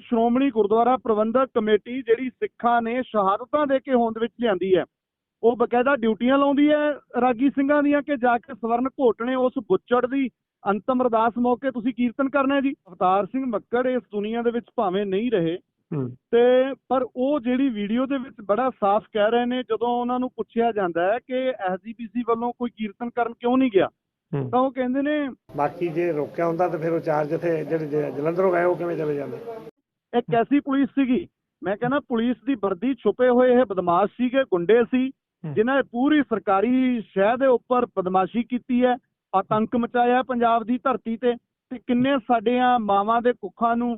ਸ਼੍ਰੋਮਣੀ ਗੁਰਦੁਆਰਾ ਪ੍ਰਬੰਧਕ committee ਜਿਹੜੀ ਸਿੱਖਾਂ ਨੇ ਸ਼ਹਾਦਤਾਂ ਦੇ ਕੇ ਹੋਂਦ ਵਿੱਚ ਲਿਆਂਦੀ ਹੈ। ਉਹ ਬਕਾਇਦਾ ਡਿਊਟੀਆਂ ਲਾਉਂਦੀ ਹੈ ਰਾਗੀ ਸਿੰਘਾਂ ਦੀਆਂ ਕਿ ਜਾ ਕੇ ਸਵਰਨ ਘੋਟਣੇ ਉਸ ਬੁੱਚੜ ਦੀ ਅੰਤਮ ਅਰਦਾਸ ਮੌਕੇ ਤੁਸੀਂ ਕੀਰਤਨ ਕਰਨਾ ਹੈ ਜੀ। ਅਵਤਾਰ ਸਿੰਘ ਮੱਕੜ ਇਸ ਦੁਨੀਆ ਦੇ ਵਿੱਚ ਭਾਵੇਂ ਨਹੀਂ ਰਹੇ। ਤੇ ਪਰ ਉਹ ਜਿਹੜੀ ਵੀਡੀਓ ਦੇ ਵਿੱਚ ਬੜਾ ਸਾਫ਼ ਕਹਿ ਰਹੇ ਨੇ ਜਦੋਂ ਉਹਨਾਂ ਨੂੰ ਪੁੱਛਿਆ ਜਾਂਦਾ ਹੈ ਕਿ ਐਸਜੀਪੀਸੀ ਵੱਲੋਂ ਕੋਈ ਕੀਰਤਨ ਕਰਨ ਕਿਉਂ ਨਹੀਂ ਗਿਆ ਤਾਂ ਉਹ ਕਹਿੰਦੇ ਨੇ ਬਾਕੀ ਜੇ ਰੋਕਿਆ ਹੁੰਦਾ ਤਾਂ ਫਿਰ ਉਹ ਚਾਰ ਜਿੱਥੇ ਜਿਹੜੇ ਜਲੰਧਰੋਂ ਗਏ ਉਹ ਕਿਵੇਂ ਚਲੇ ਜਾਂਦੇ? ਇਹ ਕੈਸੀ ਪੁਲਿਸ ਸੀਗੀ? ਮੈਂ ਕਹਿੰਦਾ ਪੁਲਿਸ ਦੀ ਵਰਦੀ ਛੁਪੇ ਹੋਏ ਇਹ ਬਦਮਾਸ਼ ਸੀਗੇ ਗੁੰਡੇ ਸੀ। ਜਿਨ੍ਹਾਂ ਨੇ ਪੂਰੀ ਸਰਕਾਰੀ ਸ਼ਹਿਰ ਦੇ ਉੱਪਰ ਬਦਮਾਸ਼ੀ ਕੀਤੀ ਹੈ ਆਤੰਕ ਮਚਾਇਆ ਪੰਜਾਬ ਦੀ ਧਰਤੀ ਤੇ ਤੇ ਕਿੰਨੇ ਸਾਡੀਆਂ ਮਾਵਾਂ ਦੇ ਕੁੱਖਾਂ ਨੂੰ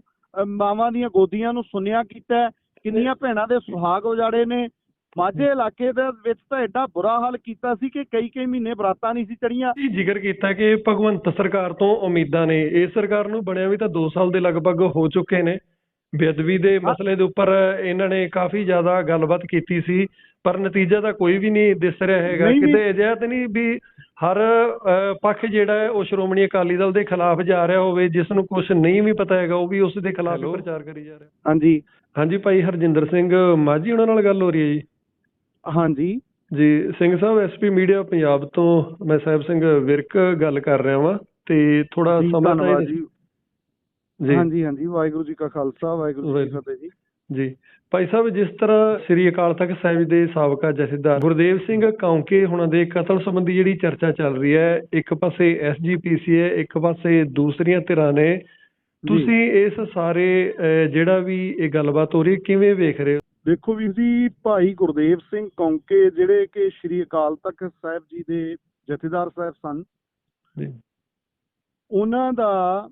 ਮਾਵਾਂ ਦੀਆਂ ਗੋਦੀਆਂ ਨੂੰ ਸੁੰਨਿਆ ਕੀਤਾ ਕਿੰਨੀਆਂ ਭੈਣਾਂ ਦੇ ਸੁਹਾਗ ਉਜਾੜੇ ਨੇ। ਮਾਝੇ ਇਲਾਕੇ ਦੇ ਵਿੱਚ ਤਾਂ ਐਡਾ ਬੁਰਾ ਹਾਲ ਕੀਤਾ ਸੀ ਕਿ ਕਈ ਕਈ ਮਹੀਨੇ ਬਰਾਤਾਂ ਨਹੀਂ ਸੀ ਚੜੀਆਂ ਇਹ ਜ਼ਿਕਰ ਕੀਤਾ ਕਿ ਭਗਵੰਤ ਸਰਕਾਰ ਤੋਂ ਉਮੀਦਾਂ ਨੇ? ਇਸ ਸਰਕਾਰ ਨੂੰ ਬਣਿਆ ਵੀ ਤਾਂ 2 ਸਾਲ ਦੇ ਲਗਭਗ ਹੋ ਚੁੱਕੇ ਨੇ। ਬੇਅਦਬੀ ਦੇ ਮਸਲੇ ਦੇ ਉੱਪਰ ਇਹਨਾਂ ਨੇ ਕਾਫੀ ਜ਼ਿਆਦਾ ਗੱਲਬਾਤ ਕੀਤੀ ਸੀ ਪਰ ਨਤੀਜਾ ਤਾਂ ਕੋਈ ਵੀ ਨਹੀਂ ਦਿਸ ਰਿਹਾ ਹੈਗਾ। ਕਿਤੇ ਅਜਿਹਾ ਤਾਂ ਨਹੀਂ ਵੀ ਹਰ ਪੱਖ ਜਿਹੜਾ ਹੈ ਉਹ ਸ਼੍ਰੋਮਣੀ ਅਕਾਲੀ ਦਲ ਦੇ ਖਿਲਾਫ ਜਾ ਰਿਹਾ ਹੋਵੇ ਜਿਸ ਨੂੰ ਕੁਝ ਨਹੀਂ ਵੀ ਪਤਾ ਹੈਗਾ ਉਹ ਵੀ ਉਸ ਦੇ ਖਿਲਾਫ ਪ੍ਰਚਾਰ ਕਰੀ ਜਾ ਰਿਹਾ। ਹਾਂਜੀ। ਹਾਂਜੀ ਭਾਈ ਹਰਜਿੰਦਰ ਸਿੰਘ ਮਾਝੀ ਉਹਨਾਂ ਨਾਲ ਗੱਲ ਹੋ ਰਹੀ ਹੈ ਜੀ? ਹਾਂਜੀ। ਜੀ ਸਿੰਘ ਸਾਹਿਬ ਐਸਪੀ ਮੀਡੀਆ ਪੰਜਾਬ ਤੋਂ ਮੈਂ ਸਾਹਿਬ ਸਿੰਘ ਵਿਰਕ ਗੱਲ ਕਰ ਰਿਹਾ ਵਾਂ ਤੇ ਥੋੜਾ ਸਮਾਂ ਜੀ ਜੀ। ਹਾਂਜੀ ਹਾਂਜੀ ਵਾਹਿਗੁਰੂ ਜੀ ਕਾ ਖਾਲਸਾ ਵਾਹਿਗੁਰੂ ਜੀ ਕੀ। ਫਤਿਹ ਜੀ। ਜੀ। ਭਾਈ ਸਾਹਿਬ ਜਿਸ ਤਰ੍ਹਾਂ ਸ੍ਰੀ ਅਕਾਲ ਤਖਤ ਸਾਹਿਬ ਦੇ ਸਾਬਕਾ ਜਥੇਦਾਰ ਗੁਰਦੇਵ ਸਿੰਘ ਕੌਂਕੇ ਹੁਣਾਂ ਦੇ ਕਤਲ ਸੰਬੰਧੀ ਜਿਹੜੀ ਚਰਚਾ ਚੱਲ ਰਹੀ ਹੈ ਇੱਕ ਪਾਸੇ ਐਸਜੀਪੀਸੀ ਹੈ ਇੱਕ ਪਾਸੇ ਦੂਸਰੀਆਂ ਧਿਰਾਂ ਨੇ ਤੁਸੀਂ ਇਸ ਸਾਰੇ ਜਿਹੜਾ ਵੀ ਇਹ ਗੱਲਬਾਤ ਹੋ ਰਹੀ ਹੈ ਕਿਵੇਂ ਵੇਖ ਰਹੇ ਹੋ? ਦੇਖੋ ਵੀਰ ਜੀ ਭਾਈ ਗੁਰਦੇਵ ਸਿੰਘ ਕੌਂਕੇ ਜਿਹੜੇ ਕਿ ਸ਼੍ਰੀ ਅਕਾਲ ਤਖਤ ਸਾਹਿਬ ਜੀ ਦੇ ਜਥੇਦਾਰ ਸਾਹਿਬ ਸਨ। ਜੀ। ਉਹਨਾਂ ਦਾ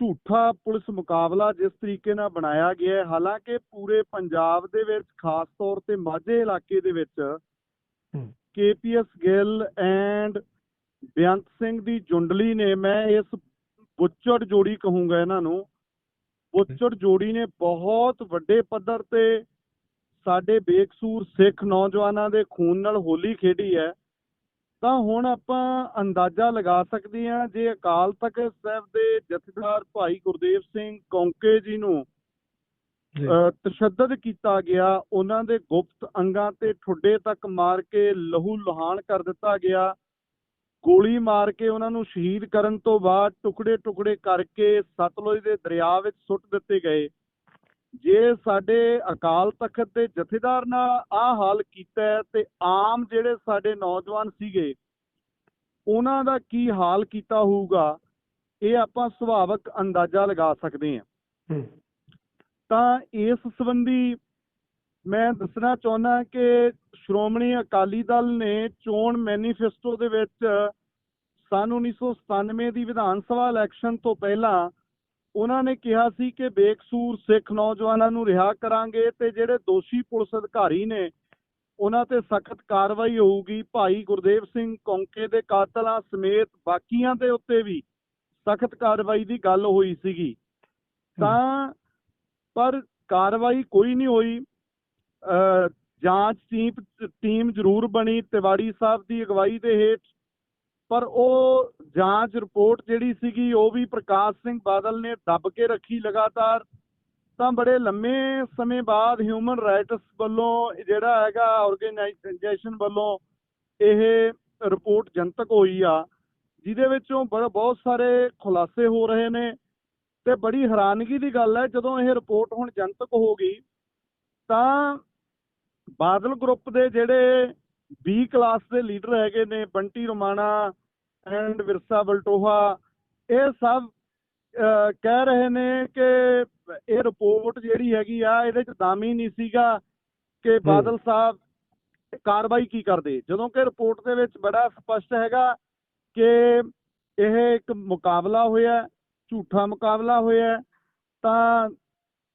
ਝੂਠਾ ਪੁਲਿਸ ਮੁਕਾਬਲਾ ਜਿਸ ਤਰੀਕੇ ਨਾਲ ਬਣਾਇਆ ਗਿਆ ਹੈ ਹਾਲਾਂਕਿ ਪੂਰੇ ਪੰਜਾਬ ਦੇ ਵਿੱਚ ਖਾਸ ਤੌਰ ਤੇ ਮਾਝੇ ਇਲਾਕੇ ਦੇ ਵਿੱਚ। ਕੇਪੀਐਸ ਗਿੱਲ ਐਂਡ ਬੇਅੰਤ ਸਿੰਘ ਦੀ ਜੁੰਡਲੀ ਨੇ ਮੈਂ ਇਸ ਬੁੱਚੜ ਜੋੜੀ ਕਹੂੰਗਾ ਇਹਨਾਂ ਨੂੰ ਬੁੱਚੜ ਜੋੜੀ ਨੇ ਬਹੁਤ ਵੱਡੇ ਪੱਧਰ ਤੇ ਸਾਡੇ ਬੇਕਸੂਰ ਸਿੱਖ ਨੌਜਵਾਨਾਂ ਦੇ ਖੂਨ ਨਾਲ ਹੋਲੀ ਖੇਡੀ ਹੈ ਤਾਂ ਹੁਣ ਆਪਾਂ ਅੰਦਾਜ਼ਾ ਲਗਾ ਸਕਦੇ ਹਾਂ ਜੇ ਅਕਾਲ ਤਖਤ ਸਾਹਿਬ ਦੇ ਜਥੇਦਾਰ ਭਾਈ ਗੁਰਦੇਵ ਸਿੰਘ ਕੌਂਕੇ ਜੀ ਨੂੰ ਤਸ਼ੱਦਦ ਕੀਤਾ ਗਿਆ ਉਹਨਾਂ ਦੇ ਗੁਪਤ ਅੰਗਾਂ ਤੇ ਠੁੱਡੇ ਤੱਕ ਮਾਰ ਕੇ ਲਹੂ ਲੁਹਾਨ ਕਰ ਦਿੱਤਾ ਗਿਆ ਗੋਲੀ ਮਾਰ ਕੇ ਉਹਨਾਂ ਨੂੰ ਸ਼ਹੀਦ ਕਰਨ ਤੋਂ ਬਾਅਦ ਟੁਕੜੇ ਟੁਕੜੇ ਕਰਕੇ ਸਤਲੁਜ ਦੇ ਦਰਿਆ ਵਿੱਚ ਸੁੱਟ ਦਿੱਤੇ ਗਏ। ਜੇ ਸਾਡੇ ਅਕਾਲ ਤਖਤ ਦੇ ਜਥੇਦਾਰ ਨਾਲ ਆਹ ਹਾਲ ਕੀਤਾ ਤੇ ਆਮ ਜਿਹੜੇ ਸਾਡੇ ਨੌਜਵਾਨ ਸੀਗੇ ਉਹਨਾਂ ਦਾ ਕੀ ਹਾਲ ਕੀਤਾ ਹੋਊਗਾ ਇਹ ਆਪਾਂ ਸੁਭਾਵਕ ਅੰਦਾਜ਼ਾ ਲਗਾ ਸਕਦੇ ਹਾਂ। ਹੂੰ। ਤਾਂ ਇਸ ਸੰਬੰਧੀ ਮੈਂ ਦੱਸਣਾ ਚਾਹੁੰਦਾ ਕਿ ਸ਼੍ਰੋਮਣੀ ਅਕਾਲੀ ਦਲ ਨੇ ਚੋਣ ਮੈਨੀਫੈਸਟੋ ਦੇ ਵਿੱਚ ਸਨ 1997 ਦੀ ਵਿਧਾਨ ਸਭਾ ਇਲੈਕਸ਼ਨ ਤੋਂ ਪਹਿਲਾਂ ਉਹਨਾਂ ਨੇ ਕਿਹਾ ਸੀ ਕਿ ਬੇਕਸੂਰ ਸਿੱਖ ਨੌਜਵਾਨਾਂ ਨੂੰ ਰਿਹਾ ਕਰਾਂਗੇ ਤੇ ਜਿਹੜੇ ਦੋਸ਼ੀ ਪੁਲਿਸ ਅਧਿਕਾਰੀ ਨੇ ਉਹਨਾਂ ਤੇ ਸਖਤ ਕਾਰਵਾਈ ਹੋਊਗੀ। ਭਾਈ ਗੁਰਦੇਵ ਸਿੰਘ ਕੌਂਕੇ ਦੇ ਕਾਤਲਾਂ ਸਮੇਤ ਬਾਕੀਆਂ ਦੇ ਉੱਤੇ ਵੀ ਸਖਤ ਕਾਰਵਾਈ ਦੀ ਗੱਲ ਹੋਈ ਸੀਗੀ। ਤਾਂ ਪਰ ਕਾਰਵਾਈ ਕੋਈ ਨਹੀਂ ਹੋਈ। ਅ, ਜਾਂਚ ਟੀਮ ਟੀਮ ਜ਼ਰੂਰ ਬਣੀ। ਤਿਵਾੜੀ ਸਾਹਿਬ ਦੀ ਅਗਵਾਈ ਦੇ ਹੇਠ ਪਰ ਉਹ ਜਾਂਚ ਰਿਪੋਰਟ ਜਿਹੜੀ ਸੀਗੀ, ਉਹ ਵੀ ਪ੍ਰਕਾਸ਼ ਸਿੰਘ ਬਾਦਲ ਨੇ ਦੱਬ ਕੇ ਰੱਖੀ ਲਗਾਤਾਰ। ਤਾਂ ਬੜੇ ਲੰਮੇ ਸਮੇਂ ਬਾਅਦ ਹਿਊਮਨ ਰਾਈਟਸ ਵੱਲੋਂ ਜਿਹੜਾ ਹੈਗਾ ਆਰਗੇਨਾਈਜੇਸ਼ਨ ਵੱਲੋਂ ਇਹ ਰਿਪੋਰਟ ਜਨਤਕ ਹੋਈ ਆ, ਜਿਹਦੇ ਵਿੱਚੋਂ ਬ- ਬਹੁਤ ਸਾਰੇ ਖੁਲਾਸੇ ਹੋ ਰਹੇ ਨੇ ਤੇ ਬੜੀ ਹੈਰਾਨਗੀ ਦੀ ਗੱਲ ਹੈ, ਜਦੋਂ ਇਹ ਰਿਪੋਰਟ ਹੁਣ ਜਨਤਕ ਹੋ ਗਈ, ਤਾਂ ਬਾਦਲ ਗਰੁੱਪ ਦੇ ਜਿਹੜੇ ਬੀ ਕਲਾਸ ਦੇ ਲੀਡਰ ਹੈਗੇ ਨੇ ਬੰਟੀ ਰੋਮਾਣਾ ਐਂਡ ਵਿਰਸਾ ਬਲਟੋਹਾ ਇਹ ਸਭ ਕਹਿ ਰਹੇ ਨੇ ਕਿ ਇਹ ਰਿਪੋਰਟ ਜਿਹੜੀ ਹੈਗੀ ਆ ਇਹਦੇ ਚ ਦਮ ਹੀ ਨਹੀਂ ਸੀਗਾ ਕਿ ਬਾਦਲ ਸਾਹਿਬ ਕਾਰਵਾਈ ਕੀ ਕਰਦੇ ਜਦੋਂ ਕਿ ਰਿਪੋਰਟ ਦੇ ਵਿੱਚ ਬੜਾ ਸਪਸ਼ਟ ਹੈਗਾ ਕਿ ਇਹ ਇੱਕ ਮੁਕਾਬਲਾ ਹੋਇਆ ਝੂਠਾ ਮੁਕਾਬਲਾ ਹੋਇਆ। ਤਾਂ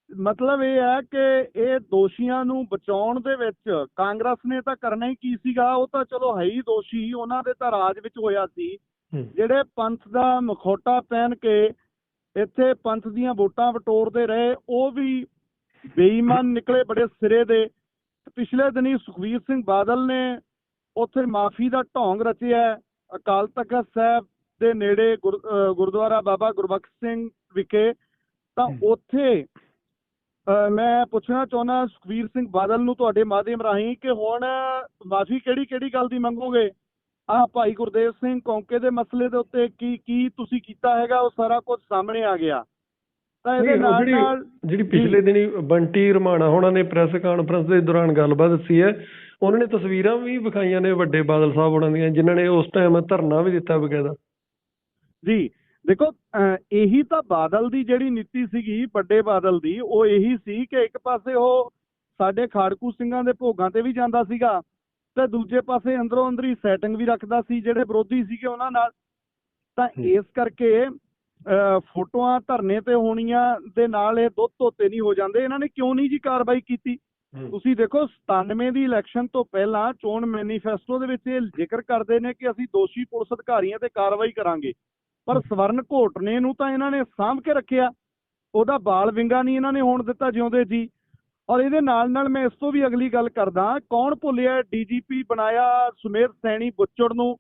ਮਤਲਬ ਇਹ ਹੈ ਕਿ ਇਹ ਦੋਸ਼ੀਆਂ ਨੂੰ ਬਚਾਉਣ ਦੇ ਵਿੱਚ ਕਾਂਗਰਸ ਨੇ ਤਾਂ ਕਰਨਾ ਹੀ ਕੀ ਸੀਗਾ ਉਹ ਤਾਂ ਚਲੋ ਹੈ ਹੀ ਦੋਸ਼ੀ ਉਹਨਾਂ ਦੇ ਤਾਂ ਰਾਜ ਵਿੱਚ ਹੋਇਆ ਸੀ ਜਿਹੜੇ ਪੰਥ ਦਾ ਮਖੌਟਾ ਪਹਿਨ ਕੇ ਇੱਥੇ ਪੰਥ ਦੀਆਂ ਵੋਟਾਂ ਵਟੋਰਦੇ ਰਹੇ ਉਹ ਵੀ ਬੇਈਮਾਨ ਨਿਕਲੇ ਬੜੇ ਸਿਰੇ ਦੇ ਪਿਛਲੇ ਦਿਨੀ ਸੁਖਵੀਰ ਸਿੰਘ ਬਾਦਲ ਨੇ ਉੱਥੇ ਮਾਫੀ ਦਾ ਢੋਂਗ ਰਚਿਆ। ਅਕਾਲ ਤਖਤ ਸਾਹਿਬ ਦੇ ਨੇੜੇ ਗੁਰਦੁਆਰਾ ਬਾਬਾ ਗੁਰਬਖਸ਼ ਸਿੰਘ ਵਿਖੇ ਤਾਂ। ਉੱਥੇ ਮੈਂ ਪੁੱਛਣਾ ਚਾਹੁੰਦਾ ਸੁਖਵੀਰ ਸਿੰਘ ਬਾਦਲ ਨੂੰ ਤੁਹਾਡੇ ਮਾਧਿਅਮ ਰਾਹੀਂ ਕਿ ਹੁਣ ਮਾਫੀ ਕਿਹੜੀ ਕਿਹੜੀ ਗੱਲ ਦੀ ਮੰਗੋਗੇ? ਆ ਭਾਈ ਗੁਰਦੇਵ ਸਿੰਘ ਕੌਂਕੇ ਦੇ ਮਸਲੇ ਦੇ ਉੱਤੇ ਕੀ ਕੀ ਤੁਸੀਂ ਕੀਤਾ ਹੈਗਾ? ਉਹ ਸਾਰਾ ਕੁਝ ਸਾਹਮਣੇ ਆ ਗਿਆ। ਤਾਂ ਇਹਦੇ ਨਾਲ ਜਿਹੜੀ- ਨਾਲ ਜਿਹੜੀ ਪਿਛਲੇ ਦਿਨੀ ਬੰਟੀ ਰਮਾਣਾ ਹੋਣਾ ਨੇ ਪ੍ਰੈਸ ਕਾਨਫਰੰਸ ਦੇ ਦੌਰਾਨ ਗੱਲਬਾਤ ਦੱਸੀ ਹੈ। ਉਹਨਾਂ ਨੇ ਤਸਵੀਰਾਂ ਵੀ ਵਿਖਾਈਆਂ ਨੇ ਵੱਡੇ ਬਾਦਲ ਸਾਹਿਬ ਉਹਨਾਂ ਦੀਆਂ ਜਿਨ੍ਹਾਂ ਨੇ ਉਸ ਟਾਈਮ ਧਰਨਾ ਵੀ ਦਿੱਤਾ ਬਕਾਇਦਾ। ਜੀ। ਦੇਖੋ ਇਹੀ ਤਾਂ ਬਾਦਲ ਦੀ ਜਿਹੜੀ ਨੀਤੀ ਸੀਗੀ ਵੱਡੇ ਬਾਦਲ ਦੀ ਉਹ ਇਹੀ ਸੀ ਕਿ ਇੱਕ ਪਾਸੇ ਉਹ ਸਾਡੇ ਖਾੜਕੂ ਸਿੰਘਾਂ ਦੇ ਭੋਗਾਂ ਤੇ ਵੀ ਜਾਂਦਾ ਸੀਗਾ ਤੇ ਦੂਜੇ ਪਾਸੇ ਅੰਦਰੋਂ ਅੰਦਰੀ ਸੈਟਿੰਗ ਵੀ ਰੱਖਦਾ ਸੀ ਜਿਹੜੇ ਵਿਰੋਧੀ ਸੀਗੇ ਉਹਨਾਂ ਨਾਲ। ਤਾਂ। ਇਸ ਕਰਕੇ ਫੋਟੋਆਂ ਧਰਨੇ ਤੇ ਹੋਣੀਆਂ ਦੇ ਨਾਲ ਇਹ ਦੁੱਧ ਧੋਤੇ ਨਹੀਂ ਹੋ ਜਾਂਦੇ। ਇਹਨਾਂ ਨੇ ਕਿਉਂ ਨਹੀਂ ਜੀ ਕਾਰਵਾਈ ਕੀਤੀ? ਤੁਸੀਂ ਦੇਖੋ 97 ਦੀ ਇਲੈਕਸ਼ਨ ਤੋਂ ਪਹਿਲਾਂ ਚੋਣ ਮੈਨੀਫੈਸਟੋ ਦੇ ਵਿੱਚ ਇਹ ਜ਼ਿਕਰ ਕਰਦੇ ਨੇ ਕਿ ਅਸੀਂ ਦੋਸ਼ੀ ਪੁਲਿਸ ਅਧਿਕਾਰੀਆਂ ਤੇ ਕਾਰਵਾਈ ਕਰਾਂਗੇ। ਪਰ ਸਵਰਨ ਘੋਟਨੇ ਨੂੰ ਤਾਂ ਇਹਨਾਂ ਨੇ ਸਾਂਭ ਕੇ ਰੱਖਿਆ। ਉਹਦਾ ਬਾਲ ਵਿੰਗਾ ਨਹੀਂ ਇਹਨਾਂ ਨੇ ਹੋਣ ਦਿੱਤਾ ਜਿਉਂਦੇ ਜੀ। ਔਰ ਇਹਦੇ ਨਾਲ ਨਾਲ ਮੈਂ ਇਸ ਤੋਂ ਵੀ ਅਗਲੀ ਗੱਲ ਕਰਦਾ ਕੌਣ ਭੁੱਲਿਆ ਡੀਜੀਪੀ ਬਣਾਇਆ ਸੁਮੇਧ ਸੈਣੀ ਬੁੱਚੜ ਨੂੰ?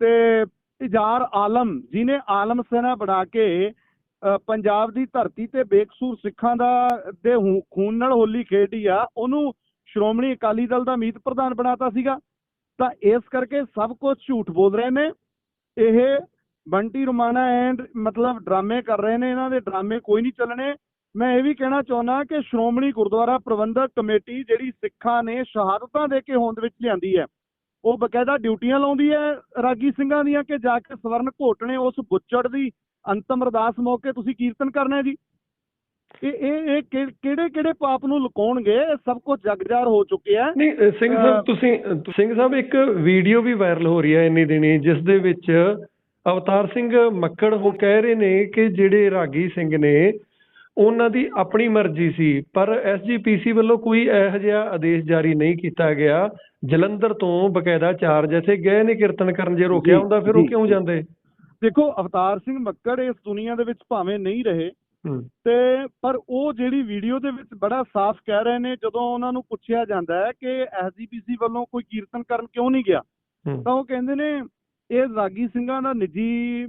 ਤੇ ਇਜਾਰ ਆਲਮ ਜਿਨੇ ਆਲਮ ਸੈਨਾ ਬਣਾ ਕੇ ਪੰਜਾਬ ਦੀ ਧਰਤੀ ਤੇ ਬੇਕਸੂਰ ਸਿੱਖਾਂ ਦਾ ਦੇ ਖੂਨ ਨਾਲ ਹੋਲੀ ਖੇਡੀ ਆ ਉਹਨੂੰ ਸ਼੍ਰੋਮਣੀ ਅਕਾਲੀ ਦਲ ਦਾ ਮੀਤ ਪ੍ਰਧਾਨ ਬਣਾਤਾ ਸੀਗਾ। ਤਾਂ ਇਸ ਕਰਕੇ ਸਭ ਕੁਝ ਝੂਠ ਬੋਲ ਰਹੇ ਨੇ। ਇਹ ਬੰਟੀ ਰੁਮਾਨਾ ਐਂਡ ਮਤਲਬ ਡਰਾਮੇ ਕਰ ਰਹੇ ਨੇ ਇਹਨਾਂ ਦੇ ਡਰਾਮੇ ਕੋਈ ਨਹੀਂ ਚੱਲਣੇ। ਮੈਂ ਇਹ ਵੀ ਕਹਿਣਾ ਚਾਹੁੰਦਾ ਕਿ ਸ਼੍ਰੋਮਣੀ ਗੁਰਦੁਆਰਾ ਪ੍ਰਬੰਧਕ ਕਮੇਟੀ ਜਿਹੜੀ ਸਿੱਖਾਂ ਨੇ ਸ਼ਹਾਦਤਾਂ ਦੇ ਕੇ ਹੋਂਦ ਵਿੱਚ ਲਿਆਂਦੀ ਹੈ ਉਹ ਬਕਾਇਦਾ ਡਿਊਟੀਆਂ ਲਾਉਂਦੀ ਹੈ ਰਾਗੀ ਸਿੰਘਾਂ ਦੀਆਂ ਕਿ ਜਾ ਕੇ ਸਵਰਨ ਘੋਟਣੇ ਉਸ ਬੁੱਚੜ ਦੀ ਅੰਤਮ ਅਰਦਾਸ ਮੌਕੇ ਤੁਸੀਂ ਕੀਰਤਨ ਕਰਨਾ ਹੈ ਜੀ? ਇਹ ਇਹ ਇਹ ਕਿਹੜੇ ਕਿਹੜੇ ਪਾਪ ਨੂੰ ਲੁਕਾਉਣਗੇ? ਸਭ ਕੁਝ ਜਗਜਾਰ ਹੋ ਚੁੱਕਿਆ ਨਹੀਂ ਸਿੰਘ ਸਾਹਿਬ ਤੁਸੀਂ ਸਿੰਘ ਸਾਹਿਬ ਇੱਕ ਵੀਡੀਓ ਵੀ ਵਾਇਰਲ ਹੋ ਰਹੀ ਹੈ ਇੰਨੀ ਦਿਨੀ ਜਿਸ ਦੇ ਵਿੱਚ ਅਵਤਾਰ ਸਿੰਘ ਮੱਕੜ ਉਹ ਕਹਿ ਰਹੇ ਨੇ ਕਿ ਜਿਹੜੇ ਰਾਗੀ ਸਿੰਘ ਨੇ ਉਹਨਾਂ ਦੀ ਆਪਣੀ ਮਰਜ਼ੀ ਸੀ ਪਰ ਐਸਜੀਪੀਸੀ ਵੱਲੋਂ ਕੋਈ ਇਹੋ ਜਿਹਾ ਆਦੇਸ਼ ਜਾਰੀ ਨਹੀਂ ਕੀਤਾ ਗਿਆ। ਜਲੰਧਰ ਤੋਂ ਬਕਾਇਦਾ ਚਾਰ ਜਥੇ ਗਏ ਨੇ ਕੀਰਤਨ ਕਰਨ ਜੇ ਰੋਕਿਆ ਹੁੰਦਾ ਫਿਰ ਉਹ ਕਿਉਂ। ਜਾਂਦੇ? ਦੇਖੋ ਅਵਤਾਰ ਸਿੰਘ ਮੱਕੜ ਇਸ ਦੁਨੀਆ ਦੇ ਵਿੱਚ ਭਾਵੇਂ ਨਹੀਂ ਰਹੇ ਤੇ ਪਰ ਉਹ ਜਿਹੜੀ ਵੀਡੀਓ ਦੇ ਵਿੱਚ ਬੜਾ ਸਾਫ਼ ਕਹਿ ਰਹੇ ਨੇ ਜਦੋਂ ਉਹਨਾਂ ਨੂੰ ਪੁੱਛਿਆ ਜਾਂਦਾ ਹੈ ਕਿ ਐਸਜੀਪੀਸੀ ਵੱਲੋਂ ਕੋਈ ਕੀਰਤਨ ਕਰਨ ਕਿਉਂ ਨਹੀਂ ਗਿਆ ਤਾਂ ਉਹ ਕਹਿੰਦੇ ਨੇ ਇਹ ਰਾਗੀ ਸਿੰਘਾਂ ਦਾ ਨਿੱਜੀ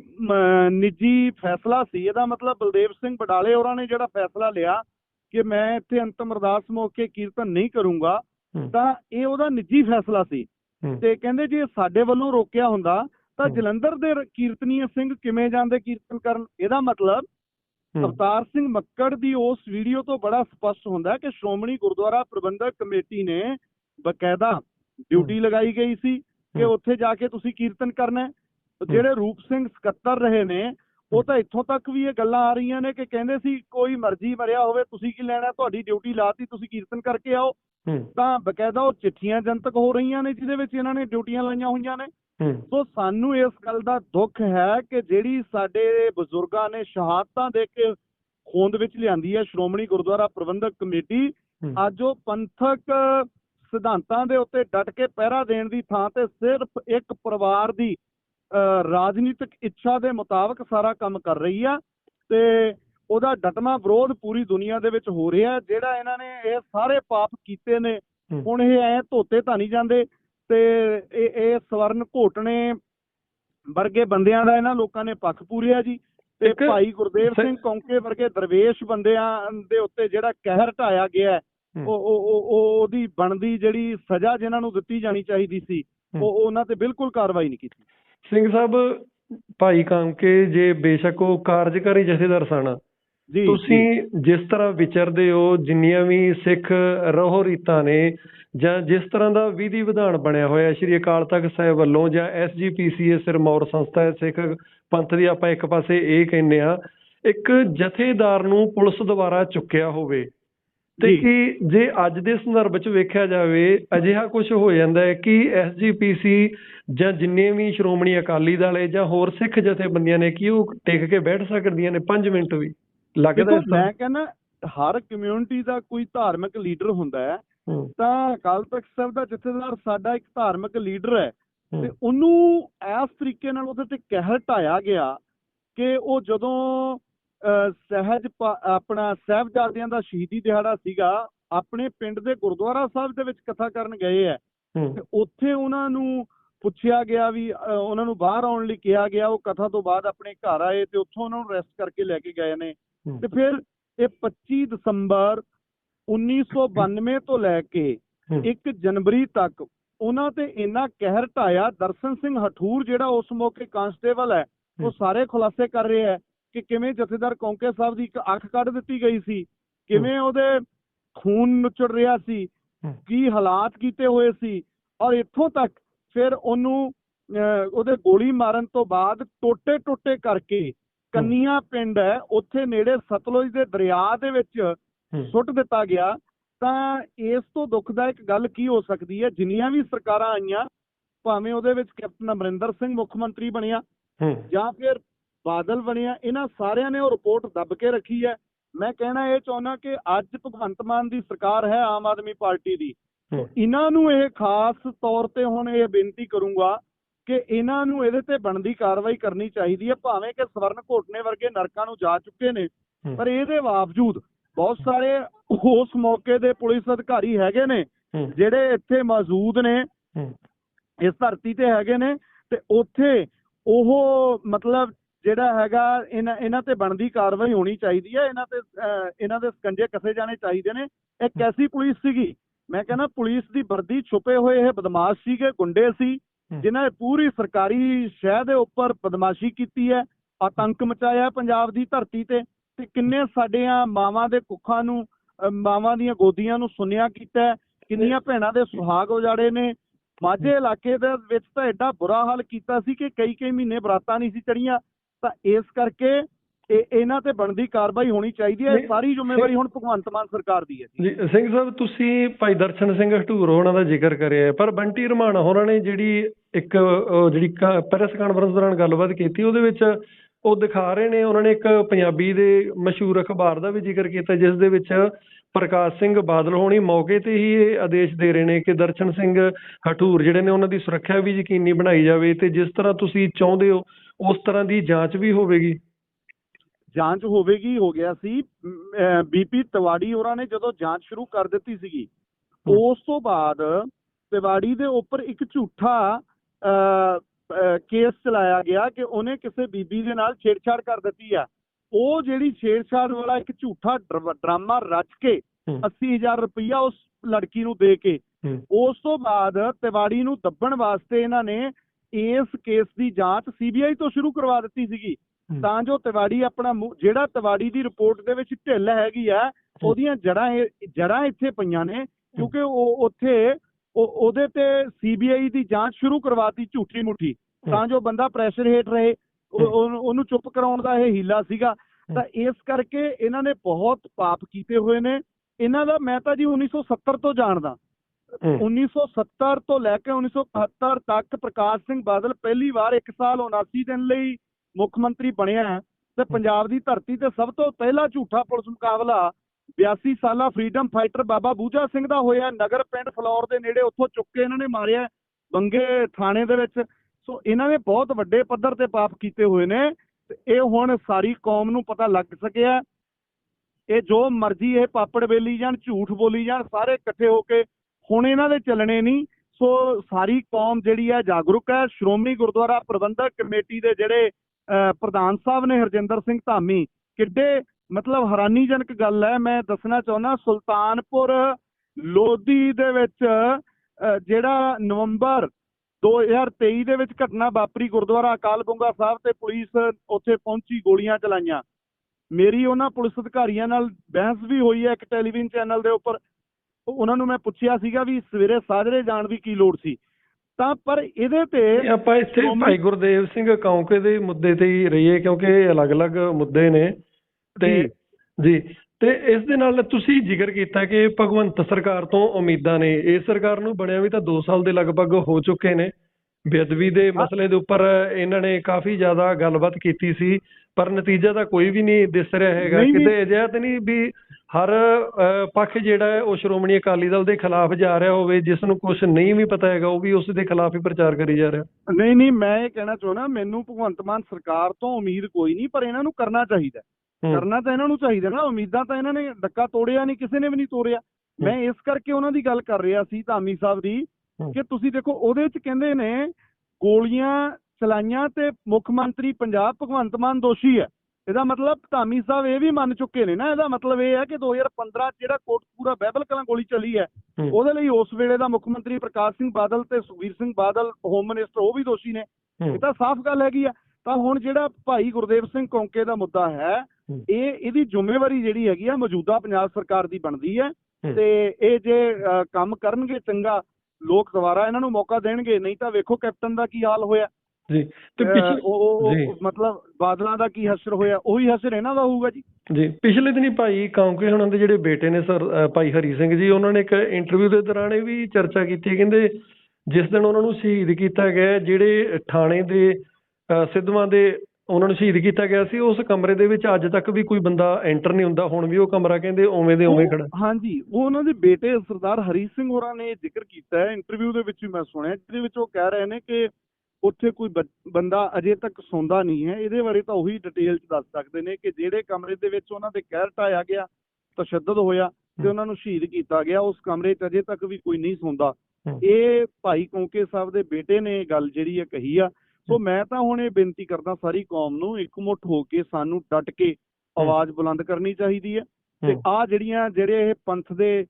ਨਿੱਜੀ ਫੈਸਲਾ ਸੀ। ਇਹਦਾ ਮਤਲਬ ਬਲਦੇਵ ਸਿੰਘ ਬਡਾਲੇ ਹੋਰਾਂ ਨੇ ਜਿਹੜਾ ਫੈਸਲਾ ਲਿਆ ਕਿ ਮੈਂ ਇੱਥੇ ਅੰਤਮ ਅਰਦਾਸ ਮੌਕੇ ਕੀਰਤਨ ਨਹੀਂ ਕਰੂੰਗਾ ਤਾਂ ਇਹ ਉਹਦਾ ਨਿੱਜੀ ਫੈਸਲਾ ਸੀ। ਤੇ ਕਹਿੰਦੇ ਜੇ ਸਾਡੇ ਵੱਲੋਂ ਰੋਕਿਆ ਹੁੰਦਾ ਤਾਂ। ਜਲੰਧਰ ਦੇ ਕੀਰਤਨੀਏ ਸਿੰਘ ਕਿਵੇਂ ਜਾਂਦੇ ਕੀਰਤਨ ਕਰਨ? ਇਹਦਾ ਮਤਲਬ ਅਵਤਾਰ ਸਿੰਘ ਮੱਕੜ ਦੀ ਉਸ ਵੀਡੀਓ ਤੋਂ ਬੜਾ ਸਪਸ਼ਟ ਹੁੰਦਾ ਕਿ ਸ਼੍ਰੋਮਣੀ ਗੁਰਦੁਆਰਾ ਪ੍ਰਬੰਧਕ ਕਮੇਟੀ ਨੇ ਬਕਾਇਦਾ ਡਿਊਟੀ ਲਗਾਈ ਗਈ ਸੀ। ਕਿ। ਉੱਥੇ ਜਾ ਕੇ ਤੁਸੀਂ ਕੀਰਤਨ ਕਰਨਾ ਜਿਹੜੇ ਰੂਪ ਸਿੰਘ ਸਕੱਤਰ ਰਹੇ ਨੇ ਉਹ ਤਾਂ ਇੱਥੋਂ ਤੱਕ ਵੀ ਇਹ ਗੱਲਾਂ ਆ ਰਹੀਆਂ ਨੇ ਕਿ ਕਹਿੰਦੇ ਸੀ ਕੋਈ ਮਰਜ਼ੀ ਮਰਿਆ ਹੋਵੇ ਤੁਸੀਂ ਕੀ ਲੈਣਾ ਤੁਹਾਡੀ ਡਿਊਟੀ ਲਾਤੀ ਤੁਸੀਂ ਕੀਰਤਨ ਕਰਕੇ ਆਓ। ਤਾਂ ਬਕਾਇਦਾ ਉਹ ਚਿੱਠੀਆਂ ਜਨਤਕ ਹੋ ਰਹੀਆਂ ਨੇ ਜਿਹਦੇ ਵਿੱਚ ਇਹਨਾਂ ਨੇ ਡਿਊਟੀਆਂ ਲਾਈਆਂ ਹੋਈਆਂ ਨੇ। ਸੋ ਸਾਨੂੰ ਇਸ ਗੱਲ ਦਾ ਦੁੱਖ ਹੈ ਕਿ ਜਿਹੜੀ ਸਾਡੇ ਬਜ਼ੁਰਗਾਂ ਨੇ ਸ਼ਹਾਦਤਾਂ ਦੇ ਕੇ ਹੋਂਦ ਵਿੱਚ ਲਿਆਂਦੀ ਹੈ ਸ਼੍ਰੋਮਣੀ ਗੁਰਦੁਆਰਾ ਪ੍ਰਬੰਧਕ ਕਮੇਟੀ। ਅੱਜ ਉਹ ਪੰਥਕ ਸਿਧਾਂਤਾਂ ਦੇ ਉੱਤੇ ਡਟ ਕੇ ਪਹਿਰਾ ਦੇਣ ਦੀ ਥਾਂ ਤੇ ਸਿਰਫ ਇੱਕ ਪਰਿਵਾਰ ਦੀ ਰਾਜਨੀਤਿਕ ਇੱਛਾ ਦੇ ਮੁਤਾਬਕ ਸਾਰਾ ਕੰਮ ਕਰ ਰਹੀ ਆ ਤੇ ਉਹਦਾ ਡਟਮਾ ਵਿਰੋਧ ਪੂਰੀ ਦੁਨੀਆ ਦੇ ਵਿੱਚ ਹੋ ਰਿਹਾ ਜਿਹੜਾ ਇਹਨਾਂ ਨੇ ਇਹ ਸਾਰੇ ਪਾਪ ਕੀਤੇ ਨੇ। ਹੁਣ ਇਹ ਐ ਧੋਤੇ ਤਾਂ ਨਹੀਂ ਜਾਂਦੇ ਤੇ ਇਹ ਇਹ ਸਵਰਨ ਘੋਟਣੇ ਵਰਗੇ ਬੰਦਿਆਂ ਦਾ ਇਹਨਾਂ ਲੋਕਾਂ ਨੇ ਪੱਖ ਪੂਰਿਆ ਜੀ ਤੇ ਭਾਈ ਗੁਰਦੇਵ ਸਿੰਘ ਕੌਂਕੇ ਵਰਗੇ ਦਰਵੇਸ਼ ਬੰਦਿਆਂ ਦੇ ਉੱਤੇ ਜਿਹੜਾ ਕਹਿਰ ਢਾਇਆ ਗਿਆ। ਉਹ ਉਹ ਉਹ- ਉਹ- ਉਹਦੀ ਬਣਦੀ ਜਿਹੜੀ ਸਜ਼ਾ ਜਿਨ੍ਹਾਂ ਨੂੰ ਦਿੱਤੀ ਜਾਣੀ ਚਾਹੀਦੀ ਸੀ। ਉਹ ਉਹ ਉਹਨਾਂ ਤੇ ਬਿਲਕੁਲ ਕਾਰਵਾਈ ਨਹੀਂ ਕੀਤੀ ਸਿੰਘ ਸਾਹਿਬ ਭਾਈ ਕਾਂਕੇ ਜੇ ਬੇਸ਼ੱਕ ਉਹ ਕਾਰਜਕਾਰੀ ਜਥੇਦਾਰ ਸਨ। ਤੁਸੀਂ ਜਿਸ ਤਰ੍ਹਾਂ ਵਿਚਰਦੇ ਹੋ ਜਿੰਨੀਆਂ ਵੀ ਸਿੱਖ ਰਹੁ ਰੀਤਾਂ ਨੇ ਜਾਂ ਜਿਸ ਤਰ੍ਹਾਂ ਦਾ ਵਿਧੀ ਵਿਧਾਨ ਬਣਿਆ ਹੋਇਆ ਸ਼੍ਰੀ ਅਕਾਲ ਤਖਤ ਸਾਹਿਬ ਵੱਲੋਂ ਜਾਂ ਐਸਜੀਪੀਸੀ ਸਿਰਮੌਰ ਸੰਸਥਾ ਹੈ ਸਿੱਖ ਪੰਥ ਦੀ ਆਪਾਂ ਇੱਕ ਪਾਸੇ ਇਹ ਕਹਿੰਦੇ ਆ ਇੱਕ ਜਥੇਦਾਰ ਨੂੰ ਪੁਲਿਸ ਦੁਆਰਾ ਚੁੱਕਿਆ ਹੋਵੇ ਤੇ। ਕੀ ਜੇ ਅੱਜ ਦੇ ਸੰਦਰਭ 'ਚ ਵੇਖਿਆ ਜਾਵੇ ਅਜਿਹਾ ਕੁਝ ਹੋ ਜਾਂਦਾ ਹੈ ਕਿ ਐਸਜੀਪੀਸੀ ਜਾਂ ਜਿੰਨੇ ਵੀ ਸ਼੍ਰੋਮਣੀ ਅਕਾਲੀ ਦਲ ਹੈ ਜਾਂ ਹੋਰ ਸਿੱਖ ਜਥੇਬੰਦੀਆਂ ਨੇ ਕੀ ਉਹ ਟਿਕ ਕੇ ਬੈਠ ਸਕਦੀਆਂ ਨੇ 5 ਮਿੰਟ ਵੀ? ਲੱਗਦਾ ਮੈਂ ਕਹਿੰਦਾ ਹਰ ਕਮਿਊਨਿਟੀ ਦਾ ਕੋਈ ਧਾਰਮਿਕ ਲੀਡਰ ਹੁੰਦਾ ਹੈ ਤਾਂ ਅਕਾਲ ਤਖਤ ਸਾਹਿਬ ਦਾ ਜਥੇਦਾਰ ਸਾਡਾ ਇੱਕ ਧਾਰਮਿਕ ਲੀਡਰ ਹੈ। ਤੇ ਉਹਨੂੰ ਇਸ ਤਰੀਕੇ ਨਾਲ ਉਹਦੇ ਤੇ ਕਹਿਰ ਢਾਇਆ ਗਿਆ ਕਿ ਉਹ ਜਦੋਂ ਸਹਿਜ ਆਪਣਾ ਸਾਹਿਬਜ਼ਾਦਿਆਂ ਦਾ ਸ਼ਹੀਦੀ ਦਿਹਾੜਾ ਸੀਗਾ ਆਪਣੇ ਪਿੰਡ ਦੇ ਗੁਰਦੁਆਰਾ ਸਾਹਿਬ ਦੇ ਵਿੱਚ ਕਥਾ ਕਰਨ ਗਏ ਤੇ ਉੱਥੇ ਉਹਨਾਂ ਨੂੰ ਪੁੱਛਿਆ ਗਿਆ ਵੀ ਉਹਨਾਂ ਨੂੰ ਬਾਹਰ ਆਉਣ ਲਈ ਕਿਹਾ ਗਿਆ ਉਹ ਕਥਾ ਤੋਂ ਬਾਅਦ ਆਪਣੇ ਘਰ ਆਏ ਤੇ ਉੱਥੋਂ ਉਹਨਾਂ ਨੂੰ ਅਰੈਸਟ ਕਰਕੇ ਲੈ ਕੇ ਗਏ ਨੇ। ਤੇ ਫਿਰ ਇਹ 25 ਦਸੰਬਰ 1992 ਤੋਂ ਲੈ ਕੇ ਹੂੰ। 1 ਜਨਵਰੀ ਤੱਕ ਉਹਨਾਂ ਤੇ ਇੰਨਾ ਕਹਿਰ ਢਾਇਆ ਦਰਸ਼ਨ ਸਿੰਘ ਹਠੂਰ ਜਿਹੜਾ ਉਸ ਮੌਕੇ ਕਾਂਸਟੇਬਲ ਹੈ ਉਹ। ਸਾਰੇ ਖੁਲਾਸੇ ਕਰ ਰਿਹਾ ਹੈ ਕਿ ਕਿਵੇਂ ਜਥੇਦਾਰ ਕੌਂਕੇ ਸਾਹਿਬ ਦੀ ਇੱਕ ਅੱਖ ਕੱਢ ਦਿੱਤੀ ਗਈ ਸੀ ਕਿਵੇਂ ਉਹਦੇ ਖੂਨ ਨੁਚੜ ਰਿਹਾ ਸੀ। ਕੀ ਹਾਲਾਤ ਕੀਤੇ ਹੋਏ ਸੀ ਔਰ ਇੱਥੋਂ ਤੱਕ ਫਿਰ ਉਹਨੂੰ ਉਹਦੇ ਗੋਲੀ ਮਾਰਨ ਤੋਂ ਬਾਅਦ ਟੋਟੇ ਟੋਟੇ ਕਰਕੇ ਕੰਨੀਆਂ ਪਿੰਡ ਹੈ ਉੱਥੇ ਨੇੜੇ ਸਤਲੁਜ ਦੇ ਦਰਿਆ ਦੇ ਵਿੱਚ। ਸੁੱਟ ਦਿੱਤਾ ਗਿਆ। ਤਾਂ ਇਸ ਤੋਂ ਦੁਖਦਾਇਕ ਗੱਲ ਕੀ ਹੋ ਸਕਦੀ ਹੈ? ਜਿੰਨੀਆਂ ਵੀ ਸਰਕਾਰਾਂ ਆਈਆਂ ਭਾਵੇਂ ਉਹਦੇ ਵਿੱਚ ਕੈਪਟਨ ਅਮਰਿੰਦਰ ਸਿੰਘ ਮੁੱਖ ਮੰਤਰੀ ਬਣਿਆ ਜਾਂ ਫਿਰ ਬਾਦਲ ਬਣਿਆ ਇਹਨਾਂ ਸਾਰਿਆਂ ਨੇ ਉਹ ਰਿਪੋਰਟ ਦੱਬ ਕੇ ਰੱਖੀ ਹੈ। ਮੈਂ ਕਹਿਣਾ ਇਹ ਚਾਹੁੰਦਾ ਕਿ ਅੱਜ ਭਗਵੰਤ ਮਾਨ ਦੀ ਸਰਕਾਰ ਹੈ ਆਮ ਆਦਮੀ ਪਾਰਟੀ ਦੀ। ਇਹਨਾਂ ਨੂੰ ਇਹ ਖਾਸ ਤੌਰ ਤੇ ਹੁਣ ਇਹ ਬੇਨਤੀ ਕਰੂੰਗਾ ਕਿ ਇਹਨਾਂ ਨੂੰ ਇਹਦੇ ਤੇ ਬਣਦੀ ਕਾਰਵਾਈ ਕਰਨੀ ਚਾਹੀਦੀ ਹੈ ਭਾਵੇਂ ਕਿ ਸਵਰਨ ਘੋਟਨੇ ਵਰਗੇ ਨਰਕਾਂ ਨੂੰ ਜਾ ਚੁੱਕੇ ਨੇ। ਪਰ ਇਹਦੇ ਬਾਵਜੂਦ ਬਹੁਤ ਸਾਰੇ ਉਸ ਮੌਕੇ ਦੇ ਪੁਲਿਸ ਅਧਿਕਾਰੀ ਹੈਗੇ ਨੇ ਜਿਹੜੇ ਇੱਥੇ ਮੌਜੂਦ ਨੇ। ਇਸ ਧਰਤੀ ਤੇ ਹੈਗੇ ਨੇ ਤੇ ਉੱਥੇ ਉਹ ਮਤਲਬ ਜਿਹੜਾ ਹੈਗਾ ਇਹਨਾਂ ਇਹਨਾਂ ਤੇ ਬਣਦੀ ਕਾਰਵਾਈ ਹੋਣੀ ਚਾਹੀਦੀ ਹੈ ਇਹਨਾਂ ਤੇ ਇਹਨਾਂ ਦੇ ਸਕੰਜੇ ਕੱਸੇ ਜਾਣੇ ਚਾਹੀਦੇ ਨੇ। ਇਹ ਕੈਸੀ ਪੁਲਿਸ ਸੀਗੀ? ਮੈਂ ਕਹਿੰਦਾ ਪੁਲਿਸ ਦੀ ਵਰਦੀ ਛੁਪੇ ਹੋਏ ਇਹ ਬਦਮਾਸ਼ ਸੀਗੇ ਗੁੰਡੇ ਸੀ। ਜਿਨ੍ਹਾਂ ਨੇ ਪੂਰੀ ਸਰਕਾਰੀ ਸ਼ਹਿਰ ਦੇ ਉੱਪਰ ਬਦਮਾਸ਼ੀ ਕੀਤੀ ਹੈ ਆਤੰਕ ਮਚਾਇਆ ਪੰਜਾਬ ਦੀ ਧਰਤੀ ਤੇ ਤੇ ਕਿੰਨੇ ਸਾਡੀਆਂ ਮਾਵਾਂ ਦੇ ਕੁੱਖਾਂ ਨੂੰ ਮਾਵਾਂ ਦੀਆਂ ਗੋਦੀਆਂ ਨੂੰ ਸੁੰਨਿਆ ਕੀਤਾ ਕਿੰਨੀਆਂ ਭੈਣਾਂ ਦੇ ਸੁਹਾਗ ਉਜਾੜੇ ਨੇ। ਮਾਝੇ ਇਲਾਕੇ ਦੇ ਵਿੱਚ ਤਾਂ ਐਡਾ ਬੁਰਾ ਹਾਲ ਕੀਤਾ ਸੀ ਕਿ ਕਈ ਕਈ ਮਹੀਨੇ ਬਰਾਤਾਂ ਨਹੀਂ ਸੀ ਚੜੀਆਂ ਤਾਂ ਇਸ ਕਰਕੇ ਇਹ ਇਹਨਾਂ ਤੇ ਬਣਦੀ ਕਾਰਵਾਈ ਹੋਣੀ ਚਾਹੀਦੀ ਹੈ ਸਾਰੀ ਜ਼ਿੰਮੇਵਾਰੀ ਹੁਣ ਭਗਵੰਤ ਮਾਨ ਸਰਕਾਰ ਦੀ ਹੈ ਜੀ। ਸਿੰਘ ਸਾਹਿਬ ਤੁਸੀਂ ਭਾਈ ਦਰਸ਼ਨ ਸਿੰਘ ਹਟੂਰ ਉਹਨਾਂ ਦਾ ਜ਼ਿਕਰ ਕਰਿਆ ਪਰ ਬੰਟੀ ਰਮਾਣਾ ਹੋਰਾਂ ਨੇ ਜਿਹੜੀ ਇੱਕ ਜਿਹੜੀ ਪ੍ਰੈਸ ਕਾਨਫਰੰਸ ਦੌਰਾਨ ਗੱਲਬਾਤ ਕੀਤੀ ਉਹਦੇ ਵਿੱਚ ਉਹ ਦਿਖਾ ਰਹੇ ਨੇ ਉਹਨਾਂ ਨੇ ਇੱਕ ਪੰਜਾਬੀ ਦੇ ਮਸ਼ਹੂਰ ਅਖਬਾਰ ਦਾ ਵੀ ਜ਼ਿਕਰ ਕੀਤਾ ਜਿਸ ਦੇ ਵਿੱਚ ਪ੍ਰਕਾਸ਼ ਸਿੰਘ ਬਾਦਲ ਹੋਣੀ ਮੌਕੇ ਤੇ ਹੀ ਇਹ ਆਦੇਸ਼ ਦੇ ਰਹੇ ਨੇ ਕਿ ਦਰਸ਼ਨ ਸਿੰਘ ਹਟੂਰ ਜਿਹੜੇ ਨੇ ਉਹਨਾਂ ਦੀ ਸੁਰੱਖਿਆ ਵੀ ਯਕੀਨੀ ਬਣਾਈ ਜਾਵੇ ਤੇ ਜਿਸ ਤਰ੍ਹਾਂ ਤੁਸੀਂ ਚਾਹੁੰਦੇ ਹੋ ਉਸ ਤਰ੍ਹਾਂ ਦੀ ਜਾਂਚ ਵੀ ਹੋਵੇਗੀ ਜਾਂਚ ਹੋਵੇਗੀ ਹੋ ਗਿਆ ਸੀ ਬੀਪੀ ਤਿਵਾੜੀ ਹੋਰਾਂ ਨੇ ਜਦੋਂ ਜਾਂਚ ਸ਼ੁਰੂ ਕਰ ਦਿੱਤੀ ਸੀਗੀ। ਉਸ ਤੋਂ ਬਾਅਦ ਤਿਵਾੜੀ ਦੇ ਉੱਪਰ ਇੱਕ ਝੂਠਾ ਕੇਸ ਚਲਾਇਆ ਗਿਆ ਕਿ ਉਹਨੇ ਕਿਸੇ ਬੀਬੀ ਦੇ ਨਾਲ ਛੇੜਛਾੜ ਕਰ ਦਿੱਤੀ ਆ ਉਹ ਜਿਹੜੀ ਛੇੜਛਾੜ ਵਾਲਾ ਇੱਕ ਝੂਠਾ ਡਰ- ਡਰਾਮਾ ਰਚ ਕੇ ਹਮ। 80000 ਰੁਪਇਆ ਉਸ ਲੜਕੀ ਨੂੰ ਦੇ ਕੇ ਉਸ ਤੋਂ ਬਾਅਦ ਤਿਵਾੜੀ ਨੂੰ ਦੱਬਣ ਵਾਸਤੇ ਇਹਨਾਂ ਨੇ ਇਸ ਕੇਸ ਦੀ ਜਾਂਚ ਸੀਬੀਆਈ ਤੋਂ ਸ਼ੁਰੂ ਕਰਵਾ ਦਿੱਤੀ ਸੀਗੀ। ਤਾਂ ਜੋ ਤਿਵਾੜੀ ਆਪਣਾ ਜਿਹੜਾ ਤਿਵਾੜੀ ਦੀ ਰਿਪੋਰਟ ਦੇ ਵਿੱਚ ਢਿੱਲ ਹੈਗੀ ਆ ਉਹਦੀਆਂ ਜੜਾਂ ਜੜਾਂ ਇੱਥੇ ਪਈਆਂ ਨੇ ਕਿਉਂਕਿ ਉਹ ਉੱਥੇ ਉਹ ਉਹਦੇ ਤੇ ਸੀਬੀਆਈ ਦੀ ਜਾਂਚ ਸ਼ੁਰੂ ਕਰਵਾਤੀ ਝੂਠੀ ਮੁੱਠੀ। ਤਾਂ ਜੋ ਬੰਦਾ ਪ੍ਰੈਸ਼ਰ ਹੇਠ ਰਹੇ। ਉਹਨੂੰ ਚੁੱਪ ਕਰਾਉਣ ਦਾ ਇਹ ਹੀਲਾ ਸੀਗਾ। ਤਾਂ ਇਸ ਕਰਕੇ ਇਹਨਾਂ ਨੇ ਬਹੁਤ ਪਾਪ ਕੀਤੇ ਹੋਏ ਨੇ। ਇਹਨਾਂ ਦਾ ਮੈਂ ਤਾਂ ਜੀ 1970 ਤੋਂ ਜਾਣਦਾ। 1970 ਤੋਂ ਲੈ ਕੇ 1971 ਤੱਕ ਪ੍ਰਕਾਸ਼ ਸਿੰਘ ਬਾਦਲ ਪਹਿਲੀ ਵਾਰ 1 ਸਾਲ 79 ਦਿਨ ਲਈ ਮੁੱਖ ਮੰਤਰੀ ਬਣਿਆ ਤੇ ਪੰਜਾਬ ਦੀ ਧਰਤੀ ਤੇ ਸਭ ਤੋਂ ਪਹਿਲਾ ਝੂਠਾ ਪੁਲਿਸ ਮੁਕਾਬਲਾ 82 ਸਾਲਾ ਫਰੀडम ਫਾਈਟਰ ਬਾਬਾ ਬੂਜਾ ਸਿੰਘ ਦਾ ਹੋਇਆ ਨਗਰ ਪਿੰਡ ਫਲੌਰ ਦੇ ਨੇੜੇ ਉੱਥੋਂ ਚੁੱਕ ਕੇ ਇਹਨਾਂ ਨੇ ਮਾਰਿਆ ਬੰਗੇ ਥਾਣੇ ਦੇ ਵਿੱਚ। ਸੋ ਇਹਨਾਂ ਨੇ ਬਹੁਤ ਵੱਡੇ ਪੱਧਰ ਤੇ ਪਾਪ ਕੀਤੇ ਹੋਏ ਨੇ ਤੇ ਇਹ ਹੁਣ ਸਾਰੀ ਕੌਮ ਨੂੰ ਪਤਾ ਲੱਗ ਸਕਿਆ। ਇਹ ਜੋ ਮਰਜ਼ੀ ਇਹ ਪਾਪੜ ਵੇਲੀ ਜਾਣ ਝੂਠ ਬੋਲੀ ਜਾਣ ਸਾਰੇ ਇਕੱਠੇ ਹੋ ਕੇ ਹੁਣ ਇਹਨਾਂ ਦੇ ਚੱਲਣੇ ਨਹੀਂ। ਸੋ ਸਾਰੀ ਕੌਮ ਜਿਹੜੀ ਹੈ ਜਾਗਰੂਕ ਹੈ। ਸ਼੍ਰੋਮਣੀ ਗੁਰਦੁਆਰਾ ਪ੍ਰਬੰਧਕ ਕਮੇਟੀ ਦੇ ਜਿਹੜੇ ਅਹ, ਪ੍ਰਧਾਨ ਸਾਹਿਬ ਨੇ ਹਰਜਿੰਦਰ ਸਿੰਘ ਧਾਮੀ ਕਿੱਡੇ ਮਤਲਬ ਹੈਰਾਨੀਜਨਕ ਗੱਲ ਹੈ। ਮੈਂ ਦੱਸਣਾ ਚਾਹੁੰਦਾ ਸੁਲਤਾਨਪੁਰ ਲੋਧੀ ਦੇ ਵਿੱਚ ਜਿਹੜਾ ਨਵੰਬਰ 2023 ਦੇ ਵਿੱਚ ਘਟਨਾ ਵਾਪਰੀ ਗੁਰਦੁਆਰਾ ਅਕਾਲ ਬੁੰਗਾ ਸਾਹਿਬ ਤੇ ਪੁਲਿਸ ਉੱਥੇ ਪਹੁੰਚੀ ਗੋਲੀਆਂ ਚਲਾਈਆਂ। ਮੇਰੀ ਉਹਨਾਂ ਪੁਲਿਸ ਅਧਿਕਾਰੀਆਂ ਨਾਲ ਬਹਿਸ ਵੀ ਹੋਈ ਹੈ ਇੱਕ ਟੈਲੀਵਿਜ਼ਨ ਚੈਨਲ ਦੇ ਉੱਪਰ। ਉਹਨਾਂ ਨੂੰ ਮੈਂ ਪੁੱਛਿਆ ਸੀਗਾ ਵੀ ਸਵੇਰੇ ਸਾਜਰੇ ਜਾਣ ਦੀ ਕੀ ਲੋੜ ਸੀ। ਤਾਂ ਪਰ ਇਹਦੇ ਇਹ ਤੇ ਆਪਾਂ ਇੱਥੇ ਭਾਈ ਗੁਰਦੇਵ ਸਿੰਘ ਕੌਂਕੇ ਦੇ ਮੁੱਦੇ ਤੇ ਹੀ ਰਹੀਏ ਕਿਉਂਕਿ ਇਹ ਅਲੱਗ-ਅਲੱਗ ਮੁੱਦੇ ਨੇ। ਤੇ ਜੀ। ਤੇ ਇਸ ਦੇ ਨਾਲ ਤੁਸੀਂ ਜ਼ਿਕਰ ਕੀਤਾ ਕਿ ਭਗਵੰਤ ਸਰਕਾਰ ਤੋਂ ਉਮੀਦਾਂ ਨੇ। ਇਸ ਸਰਕਾਰ ਨੂੰ ਬਣਿਆ ਵੀ ਤਾਂ 2 ਸਾਲ ਦੇ ਲਗਭਗ ਹੋ ਚੁੱਕੇ ਨੇ। ਬੇਅਦਬੀ ਦੇ ਮਸਲੇ ਦੇ ਉੱਪਰ ਇਹਨਾਂ ਨੇ ਕਾਫੀ ਜ਼ਿਆਦਾ ਗੱਲਬਾਤ ਕੀਤੀ ਸੀ ਪਰ ਨਤੀਜਾ ਤਾਂ ਕੋਈ ਵੀ ਨਹੀਂ ਦਿਸ ਰਿਹਾ ਹੈਗਾ। ਕਿਤੇ ਅਜਿਹਾ ਤਾਂ ਨਹੀਂ ਵੀ ਹਰ ਪੱਖ ਜਿਹੜਾ ਹੈ ਉਹ ਸ਼੍ਰੋਮਣੀ ਅਕਾਲੀ ਦਲ ਦੇ ਖਿਲਾਫ ਜਾ ਰਿਹਾ ਹੋਵੇ ਜਿਸ ਨੂੰ ਕੁਝ ਨਹੀਂ ਵੀ ਪਤਾ ਹੈਗਾ ਉਹ ਵੀ ਉਸ ਦੇ ਖਿਲਾਫ ਹੀ ਪ੍ਰਚਾਰ ਕਰੀ ਜਾ ਰਿਹਾ। ਨਹੀਂ ਨਹੀਂ ਮੈਂ ਇਹ ਕਹਿਣਾ ਚਾਹੁੰਦਾ ਮੈਨੂੰ ਭਗਵੰਤ ਮਾਨ ਸਰਕਾਰ ਤੋਂ ਉਮੀਦ ਕੋਈ ਨਹੀਂ ਪਰ ਇਹਨਾਂ ਨੂੰ ਕਰਨਾ ਚਾਹੀਦਾ। ਕਰਨਾ ਤਾਂ ਇਹਨਾਂ ਨੂੰ ਚਾਹੀਦਾ ਨਾ ਉਮੀਦਾਂ ਤਾਂ ਇਹਨਾਂ ਨੇ ਡੱਕਾ ਤੋੜਿਆ ਨਹੀਂ ਕਿਸੇ ਨੇ ਵੀ ਨਹੀਂ ਤੋੜਿਆ। ਮੈਂ ਇਸ ਕਰਕੇ ਉਹਨਾਂ ਦੀ ਗੱਲ ਕਰ ਰਿਹਾ ਸੀ ਧਾਮੀ ਸਾਹਿਬ ਦੀ। ਕਿ ਤੁਸੀਂ ਦੇਖੋ ਉਹਦੇ ਵਿੱਚ ਕਹਿੰਦੇ ਨੇ ਗੋਲੀਆਂ ਚਲਾਈਆਂ ਤੇ ਮੁੱਖ ਮੰਤਰੀ ਪੰਜਾਬ ਭਗਵੰਤ ਮਾਨ ਦੋਸ਼ੀ ਹੈ। ਇਹਦਾ ਮਤਲਬ ਧਾਮੀ ਸਾਹਿਬ ਇਹ ਵੀ ਮੰਨ ਚੁੱਕੇ ਨੇ ਨਾ ਇਹਦਾ ਮਤਲਬ ਇਹ ਹੈ ਕਿ 2015 ਚ ਜਿਹੜਾ ਕੋਟਪੂਰਾ ਬਹਿਬਲ ਕਲਾਂ ਗੋਲੀ ਚੱਲੀ ਹੈ। ਉਹਦੇ ਲਈ ਉਸ ਵੇਲੇ ਦਾ ਮੁੱਖ ਮੰਤਰੀ ਪ੍ਰਕਾਸ਼ ਸਿੰਘ ਬਾਦਲ ਤੇ ਸੁਖਬੀਰ ਸਿੰਘ ਬਾਦਲ ਹੋਮ ਮਿਨਿਸਟਰ ਉਹ ਵੀ ਦੋਸ਼ੀ ਨੇ। ਇਹ ਤਾਂ ਸਾਫ਼ ਗੱਲ ਹੈਗੀ ਆ ਤਾਂ ਹੁਣ ਜਿਹੜਾ ਭਾਈ ਗੁਰਦੇਵ ਸਿੰਘ ਕੌਂਕੇ ਦਾ ਮੁੱਦਾ ਹੈ। ਇਹ ਇਹਦੀ ਜ਼ਿੰਮੇਵਾਰੀ ਜਿਹੜੀ ਹੈਗੀ ਆ ਮੌਜੂਦਾ ਪੰਜਾਬ ਸਰਕਾਰ ਦੀ ਬਣਦੀ ਹੈ। ਤੇ ਇਹ ਜੇ ਕੰਮ ਕਰਨਗੇ ਚੰਗਾ ਲੋਕ ਦੁਬਾਰਾ ਇਹਨਾਂ ਨੂੰ ਮੌਕਾ ਦੇਣਗੇ ਨਹੀਂ ਤਾਂ ਵੇਖੋ ਕੈਪਟਨ ਦਾ ਕੀ ਹਾਲ ਹੋਇਆ ਜੀ। ਤੇ ਪਿਛਲੇ ਉਹ- ਮਤਲਬ ਬਾਦਲਾਂ ਦਾ ਕੀ ਹਸ਼ਰ ਹੋਇਆ? ਉਹੀ ਹਸ਼ਰ ਇਹਨਾਂ ਦਾ ਹੋਊਗਾ ਜੀ? ਜੀ। ਪਿਛਲੇ ਦਿਨੀ ਭਾਈ ਕੌਂਕੇ ਹੁਣਾਂ ਦੇ ਜਿਹੜੇ ਬੇਟੇ ਨੇ ਸਰ ਭਾਈ ਹਰੀ ਸਿੰਘ ਜੀ ਉਹਨਾਂ ਨੇ ਇੱਕ ਇੰਟਰਵਿਊ ਦੇ ਦੌਰਾਨ ਇਹ ਵੀ ਚਰਚਾ ਕੀਤੀ ਕਹਿੰਦੇ ਜਿਸ ਦਿਨ ਉਹਨਾਂ ਨੂੰ ਸ਼ਹੀਦ ਕੀਤਾ ਗਿਆ ਜਿਹੜੇ ਥਾਣੇ ਦੇ ਸਿੱਧਵਾਂ ਦੇ ਉਹਨਾਂ ਨੂੰ ਸ਼ਹੀਦ ਕੀਤਾ ਗਿਆ ਸੀ ਉਸ ਕਮਰੇ ਦੇ ਵਿੱਚ ਅੱਜ ਤੱਕ ਵੀ ਕੋਈ ਬੰਦਾ ਐਂਟਰ ਨਹੀਂ ਹੁੰਦਾ। ਹੁਣ ਵੀ ਉਹ ਕਮਰਾ ਕਹਿੰਦੇ ਉਵੇਂ ਦੇ ਉਵੇਂ ਖੜਾ। ਹਾਂਜੀ ਉਹ ਉਹਨਾਂ ਦੇ ਬੇਟੇ ਸਰਦਾਰ ਹਰੀ ਸਿੰਘ ਹੋਰਾਂ ਨੇ ਜ਼ਿਕਰ ਕੀਤਾ ਹੈ। ਇੰਟਰਵਿਊ ਦੇ ਵਿੱਚ ਵੀ ਮੈਂ ਸੁਣਿਆ ਜਿਹਦੇ ਵਿੱਚ ਉਹ ਕਹਿ ਰਹੇ ਨੇ ਕਿ ਉੱਥੇ ਕੋਈ ਬੰਦਾ ਅਜੇ ਤੱਕ ਸੌਂਦਾ ਨਹੀਂ ਹੈ। ਇਹਦੇ ਬਾਰੇ ਤਾਂ ਉਹੀ ਡਿਟੇਲ ਚ ਦੱਸ ਸਕਦੇ ਨੇ ਕਿ ਜਿਹੜੇ ਕਮਰੇ ਦੇ ਵਿੱਚ ਉਹਨਾਂ ਦੇ ਕਹਿਰ ਢਾਇਆ ਗਿਆ ਤਸ਼ੱਦਦ ਹੋਇਆ ਤੇ। ਉਹਨਾਂ ਨੂੰ ਸ਼ਹੀਦ ਕੀਤਾ ਗਿਆ ਉਸ ਕਮਰੇ 'ਚ ਅਜੇ ਤੱਕ ਵੀ ਕੋਈ ਨਹੀਂ ਸੌਂਦਾ। ਇਹ ਭਾਈ ਕੌਂਕੇ ਸਾਹਿਬ ਦੇ ਬੇਟੇ ਨੇ ਇਹ ਗੱਲ ਜਿਹੜੀ ਹੈ ਕਹੀ ਆ। ਸੋ ਮੈਂ ਤਾਂ ਹੁਣ ਇਹ ਬੇਨਤੀ ਕਰਦਾ ਸਾਰੀ ਕੌਮ ਨੂੰ ਇਕਮੁੱਠ ਹੋ ਕੇ ਸਾਨੂੰ ਡਟ ਕੇ ਆਵਾਜ਼ ਬੁਲੰਦ ਕਰਨੀ ਚਾਹੀਦੀ ਹੈ। ਤੇ ਆ ਜਿਹੜੀਆਂ ਜਿਹੜੇ ਇਹ ਪੰਥ ਦੇ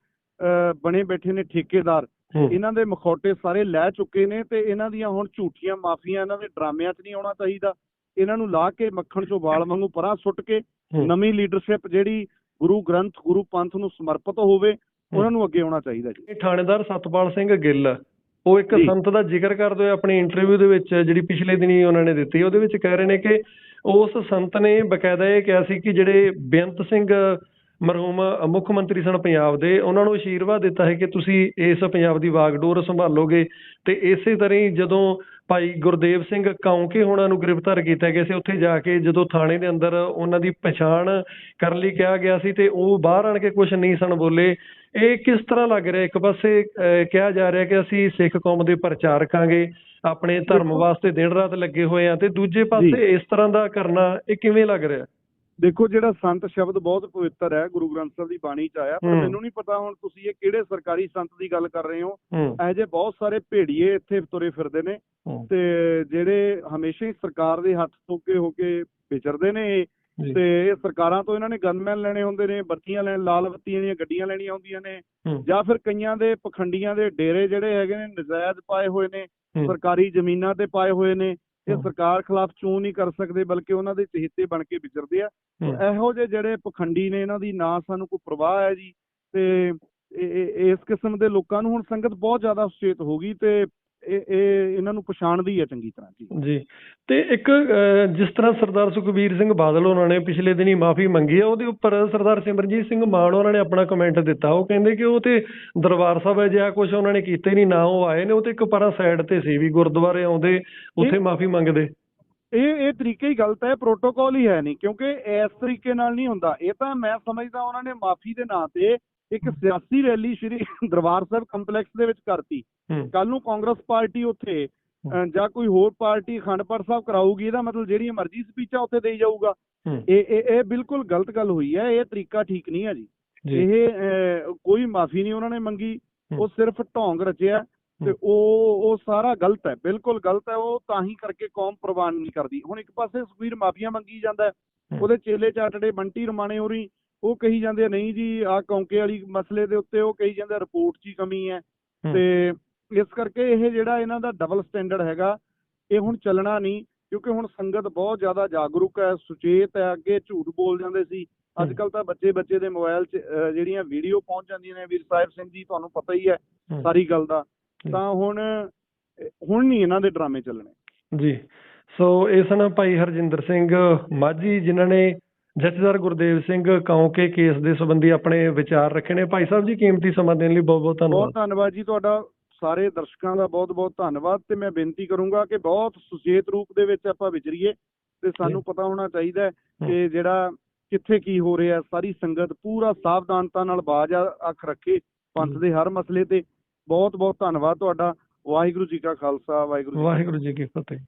ਬਣੇ ਬੈਠੇ ਨੇ ਠੇਕੇਦਾਰ ਇਹਨਾਂ ਦੇ ਮਖੌਟੇ ਸਾਰੇ ਲੈ ਚੁੱਕੇ ਨੇ ਤੇ ਇਹਨਾਂ ਦੀਆਂ ਹੁਣ ਝੂਠੀਆਂ ਮਾਫੀਆਂ ਇਹਨਾਂ ਦੇ ਡਰਾਮਿਆਂ 'ਚ ਨਹੀਂ ਆਉਣਾ ਚਾਹੀਦਾ ਇਹਨਾਂ ਨੂੰ ਲਾ ਕੇ ਮੱਖਣ ਚੋਂ ਵਾਲ ਵਾਂਗੂ ਪਰਾਂ ਸੁੱਟ ਕੇ। ਨਵੀਂ ਲੀਡਰਸ਼ਿਪ ਜਿਹੜੀ ਗੁਰੂ ਗ੍ਰੰਥ ਗੁਰੂ ਪੰਥ ਨੂੰ ਸਮਰਪਿਤ ਹੋਵੇ ਉਹਨਾਂ ਨੂੰ ਅੱਗੇ ਆਉਣਾ ਚਾਹੀਦਾ ਜੀ ਇਹ ਥਾਣੇਦਾਰ ਸਤਪਾਲ ਸਿੰਘ ਗਿੱਲ ਉਹ ਇੱਕ। ਸੰਤ ਦਾ ਜ਼ਿਕਰ ਕਰਦੇ ਹੋਏ ਆਪਣੀ ਇੰਟਰਵਿਊ ਦੇ ਵਿੱਚ ਜਿਹੜੀ ਪਿਛਲੇ ਦਿਨੀ ਉਹਨਾਂ ਨੇ ਦਿੱਤੀ ਉਹਦੇ ਵਿੱਚ ਕਹਿ ਰਹੇ ਨੇ ਕਿ ਉਸ ਸੰਤ ਨੇ ਬਕਾਇਦਾ ਇਹ ਕਿਹਾ ਸੀ ਕਿ ਜਿਹੜੇ ਬੇਅੰਤ ਸਿੰਘ ਮਰਹੂਮ ਮੁੱਖ ਮੰਤਰੀ ਸਨ ਪੰਜਾਬ ਦੇ ਉਹਨਾਂ ਨੂੰ ਅਸ਼ੀਰਵਾਦ ਦਿੱਤਾ ਹੈ ਕਿ ਤੁਸੀਂ ਇਸ ਪੰਜਾਬ ਦੀ ਵਾਗਡੋਰ ਸੰਭਾਲੋਗੇ ਤੇ ਇਸੇ ਤਰ੍ਹਾਂ ਹੀ ਜਦੋਂ ਭਾਈ ਗੁਰਦੇਵ ਸਿੰਘ ਕੌਂਕੇ ਹੋਣਾ ਨੂੰ ਗ੍ਰਿਫਤਾਰ ਕੀਤਾ ਗਿਆ ਸੀ ਉੱਥੇ ਜਾ ਕੇ ਜਦੋਂ ਥਾਣੇ ਦੇ ਅੰਦਰ ਉਹਨਾਂ ਦੀ ਪਛਾਣ ਕਰਨ ਲਈ ਕਿਹਾ ਗਿਆ ਸੀ ਤੇ ਉਹ ਬਾਹਰ ਆਣ ਕੇ ਕੁਝ ਨਹੀਂ ਸਨ ਬੋਲੇ। ਇਹ ਕਿਸ ਤਰ੍ਹਾਂ ਲੱਗ ਰਿਹਾ? ਇੱਕ ਪਾਸੇ ਕਿਹਾ ਜਾ ਰਿਹਾ ਕਿ ਅਸੀਂ ਸਿੱਖ ਕੌਮ ਦੇ ਪ੍ਰਚਾਰਕ ਆਂਗੇ ਆਪਣੇ ਧਰਮ ਵਾਸਤੇ ਦਿਨ ਰਾਤ ਲੱਗੇ ਹੋਏ ਆ ਤੇ ਦੂਜੇ ਪਾਸੇ ਇਸ ਤਰ੍ਹਾਂ ਦਾ ਕਰਨਾ ਇਹ ਕਿਵੇਂ ਲੱਗ ਰਿਹਾ? ਦੇਖੋ ਜਿਹੜਾ ਸੰਤ ਸ਼ਬਦ ਬਹੁਤ ਪਵਿੱਤਰ ਹੈ ਗੁਰੂ ਗ੍ਰੰਥ ਸਾਹਿਬ ਦੀ ਬਾਣੀ 'ਚ ਆਇਆ ਪਰ। ਮੈਨੂੰ ਨਹੀਂ ਪਤਾ ਹੁਣ ਤੁਸੀਂ ਇਹ ਕਿਹੜੇ ਸਰਕਾਰੀ ਸੰਤ ਦੀ ਗੱਲ ਕਰ ਰਹੇ ਹੋ। ਇਹੋ ਜਿਹੇ ਬਹੁਤ ਸਾਰੇ ਭੇੜੀਏ ਇੱਥੇ ਤੁਰੇ ਫਿਰਦੇ ਨੇ ਤੇ ਜਿਹੜੇ ਹਮੇਸ਼ਾ ਹੀ ਸਰਕਾਰ ਦੇ ਹੱਥ ਧੋਕੇ ਹੋ ਕੇ ਵਿਚਰਦੇ ਨੇ ਜੀ, ਤੇ ਇਹ ਸਰਕਾਰਾਂ ਤੋਂ ਇਹਨਾਂ ਨੇ ਗਨਮੈਨ ਲੈਣੇ ਹੁੰਦੇ ਨੇ ਬੱਤੀਆਂ ਲੈਣ ਲਾਲ ਬੱਤੀਆਂ ਦੀਆਂ ਗੱਡੀਆਂ ਲੈਣੀਆਂ ਹੁੰਦੀਆਂ ਨੇ ਜਾਂ ਫਿਰ ਕਈਆਂ ਦੇ ਪਖੰਡੀਆਂ ਦੇ ਡੇਰੇ ਜਿਹੜੇ ਹੈਗੇ ਨੇ ਨਜਾਇਜ਼ ਪਾਏ ਹੋਏ ਨੇ ਸਰਕਾਰੀ ਜ਼ਮੀਨਾਂ ਤੇ ਪਾਏ ਹੋਏ ਨੇ। ਇਹ। ਸਰਕਾਰ ਖਿਲਾਫ ਚੋਣ ਨਹੀਂ ਕਰ ਸਕਦੇ ਬਲਕਿ ਉਹਨਾਂ ਦੇ ਚਹੇਤੇ ਬਣ ਕੇ ਵਿਚਰਦੇ ਆ ਇਹੋ ਜਿਹੇ ਜਿਹੜੇ ਪਖੰਡੀ ਨੇ ਇਹਨਾਂ ਦੀ ਨਾ ਸਾਨੂੰ ਕੋਈ ਪਰਵਾਹ ਹੈ ਜੀ ਤੇ ਇਸ ਕਿਸਮ ਦੇ ਲੋਕਾਂ ਨੂੰ ਹੁਣ ਸੰਗਤ ਬਹੁਤ ਜ਼ਿਆਦਾ ਸੁਚੇਤ ਹੋ ਗਈ ਤੇ ਇਹ ਇਹ ਇਹਨਾਂ ਨੂੰ ਪਛਾਣਦੀ ਹੈ ਚੰਗੀ ਤਰ੍ਹਾਂ ਜੀ ਜੀ। ਤੇ ਇੱਕ ਜਿਸ ਤਰ੍ਹਾਂ ਸਰਦਾਰ ਸੁਖਬੀਰ ਸਿੰਘ ਬਾਦਲ ਉਹਨਾਂ ਨੇ ਪਿਛਲੇ ਦਿਨੀ ਮਾਫੀ ਮੰਗੀ ਹੈ ਉਹਦੇ ਉੱਪਰ ਸਰਦਾਰ ਸਿਮਰਜੀਤ ਸਿੰਘ ਮਾਨ ਉਹਨਾਂ ਨੇ ਆਪਣਾ ਕਮੈਂਟ ਦਿੱਤਾ। ਉਹ ਕਹਿੰਦੇ ਕਿ ਉਹ ਤੇ ਦਰਬਾਰ ਸਾਹਿਬ ਅਜਿਹਾ ਕੁਝ ਉਹਨਾਂ ਨੇ ਕੀਤਾ ਹੀ ਨਹੀਂ ਨਾ ਉਹ ਆਏ ਨੇ ਉਹ ਤੇ ਇੱਕ ਪਰਾਂ ਸਾਈਡ ਤੇ ਸੀ ਵੀ ਗੁਰਦੁਆਰੇ ਆਉਂਦੇ ਉੱਥੇ ਮਾਫੀ ਮੰਗਦੇ। ਇਹ ਇਹ ਤਰੀਕੇ ਹੀ ਗਲਤ ਹੈ ਪ੍ਰੋਟੋਕਾਲ ਹੀ ਹੈ ਨਹੀਂ ਕਿਉਂਕਿ ਇਸ ਤਰੀਕੇ ਨਾਲ ਨਹੀਂ ਹੁੰਦਾ। ਇਹ ਤਾਂ ਮੈਂ ਸਮਝਦਾ ਉਹਨਾਂ ਨੇ ਮਾਫੀ ਦੇ ਨਾਂ ਤੇ ਇੱਕ ਸਿਆਸੀ ਰੈਲੀ ਸ਼੍ਰੀ ਦਰਬਾਰ ਸਾਹਿਬ ਕੰਪਲੈਕਸ ਦੇ ਵਿੱਚ ਕਰਤੀ। ਕੱਲ ਨੂੰ ਕਾਂਗਰਸ ਪਾਰਟੀ ਉੱਥੇ ਜਾਂ ਕੋਈ ਹੋਰ ਪਾਰਟੀ ਅਖੰਡਪੁਰ ਸਾਹਿਬ ਕਰਾਊਗੀ ਇਹਦਾ ਮਤਲਬ ਜਿਹੜੀਆਂ ਮਰਜ਼ੀ ਸਪੀਚਾਂ ਉੱਥੇ ਦੇਈ ਜਾਊਗਾ। ਇਹ ਇਹ ਇਹ ਬਿਲਕੁਲ ਗਲਤ ਗੱਲ ਹੋਈ ਹੈ ਇਹ ਤਰੀਕਾ ਠੀਕ ਨਹੀਂ ਹੈ ਜੀ। ਇਹ ਕੋਈ ਮਾਫੀ ਨਹੀਂ ਉਹਨਾਂ ਨੇ ਮੰਗੀ। ਉਹ ਸਿਰਫ ਢੋਂਗ ਰਚਿਆ ਤੇ। ਉਹ ਉਹ ਸਾਰਾ ਗਲਤ ਹੈ ਬਿਲਕੁਲ ਗਲਤ ਹੈ ਉਹ ਤਾਂ ਹੀ ਕਰਕੇ ਕੌਮ ਪ੍ਰਵਾਨ ਨਹੀਂ ਕਰਦੀ। ਹੁਣ ਇੱਕ ਪਾਸੇ ਸੁਖਬੀਰ ਮਾਫੀਆਂ ਮੰਗੀ ਜਾਂਦਾ। ਉਹਦੇ ਚੇਲੇ ਚਾਟੜੇ ਬੰਟੀ ਰਮਾਣੇ ਹੋਰੀ ਉਹ ਕਹੀ ਜਾਂਦੇ ਨਹੀਂ ਜੀ ਆ ਕੌਂਕੇ ਵਾਲੀ ਮਸਲੇ ਦੇ ਉੱਤੇ ਉਹ ਕਹੀ ਜਾਂਦੇ ਰਿਪੋਰਟ 'ਚ ਹੀ ਕਮੀ ਹੈ। ਤੇ ਇਸ ਕਰਕੇ ਇਹ ਜਿਹੜਾ ਇਹਨਾਂ ਦਾ ਡਬਲ ਸਟੈਂਡਰਡ ਹੈਗਾ ਇਹ ਹੁਣ ਚੱਲਣਾ ਨਹੀਂ ਕਿਉਂਕਿ ਹੁਣ ਸੰਗਤ ਬਹੁਤ ਜ਼ਿਆਦਾ ਜਾਗਰੂਕ ਹੈ ਸੁਚੇਤ ਹੈ ਅੱਗੇ ਝੂਠ ਬੋਲ ਜਾਂਦੇ ਸੀ ਅੱਜ ਕੱਲ ਤਾਂ ਬੱਚੇ ਬੱਚੇ ਦੇ ਮੋਬਾਈਲ 'ਚ ਜਿਹੜੀਆਂ ਵੀਡੀਓ ਪਹੁੰਚ ਜਾਂਦੀਆਂ ਨੇ ਵੀਰ ਸਾਹਿਬ ਸਿੰਘ ਜੀ ਤੁਹਾਨੂੰ ਪਤਾ ਹੀ ਹੈ। ਸਾਰੀ ਗੱਲ ਦਾ। ਤਾਂ ਹੁਣ ਹੁਣ ਨਹੀਂ ਇਹਨਾਂ ਦੇ ਡਰਾਮੇ ਚੱਲਣੇ ਜੀ ਸੋ ਇਸ ਨਾਲ ਭਾਈ ਹਰਜਿੰਦਰ ਸਿੰਘ ਮਾਝੀ ਜਿਨ੍ਹਾਂ ਨੇ ਜਥੇਦਾਰ ਗੁਰਦੇਵ ਸਿੰਘ ਕੌਂਕੇ ਕੇਸ ਦੇ ਸੰਬੰਧੀ ਆਪਣੇ ਵਿਚਾਰ ਰੱਖੇ ਨੇ। ਭਾਈ ਸਾਹਿਬ ਜੀ ਕੀਮਤੀ ਸਮਾਂ ਦੇਣ ਲਈ ਬਹੁਤ ਬਹੁਤ ਧੰਨਵਾਦ। ਬਹੁਤ ਧੰਨਵਾਦ ਜੀ ਤੁਹਾਡਾ। ਸਾਰੇ ਦਰਸ਼ਕਾਂ ਦਾ ਬਹੁਤ ਬਹੁਤ ਧੰਨਵਾਦ ਤੇ ਮੈਂ ਬੇਨਤੀ ਕਰੂੰਗਾ ਕਿ ਬਹੁਤ ਸੁਚੇਤ ਰੂਪ ਦੇ ਵਿੱਚ ਆਪਾਂ ਵਿਚਰੀਏ ਤੇ ਸਾਨੂੰ ਪਤਾ ਹੋਣਾ ਚਾਹੀਦਾ ਕਿ ਜਿਹੜਾ ਕਿੱਥੇ ਕੀ ਹੋ ਰਿਹਾ ਸਾਰੀ ਸੰਗਤ ਪੂਰਾ ਸਾਵਧਾਨਤਾ ਨਾਲ ਬਾਜ ਅੱਖ ਰੱਖੇ ਪੰਥ ਦੇ ਹਰ ਮਸਲੇ ਤੇ। ਬਹੁਤ ਬਹੁਤ ਧੰਨਵਾਦ ਤੁਹਾਡਾ। ਵਾਹਿਗੁਰੂ ਜੀ ਕਾ ਖਾਲਸਾ। ਵਾਹਿਗੁਰੂ ਜੀ ਕੀ ਫਤਿਹ।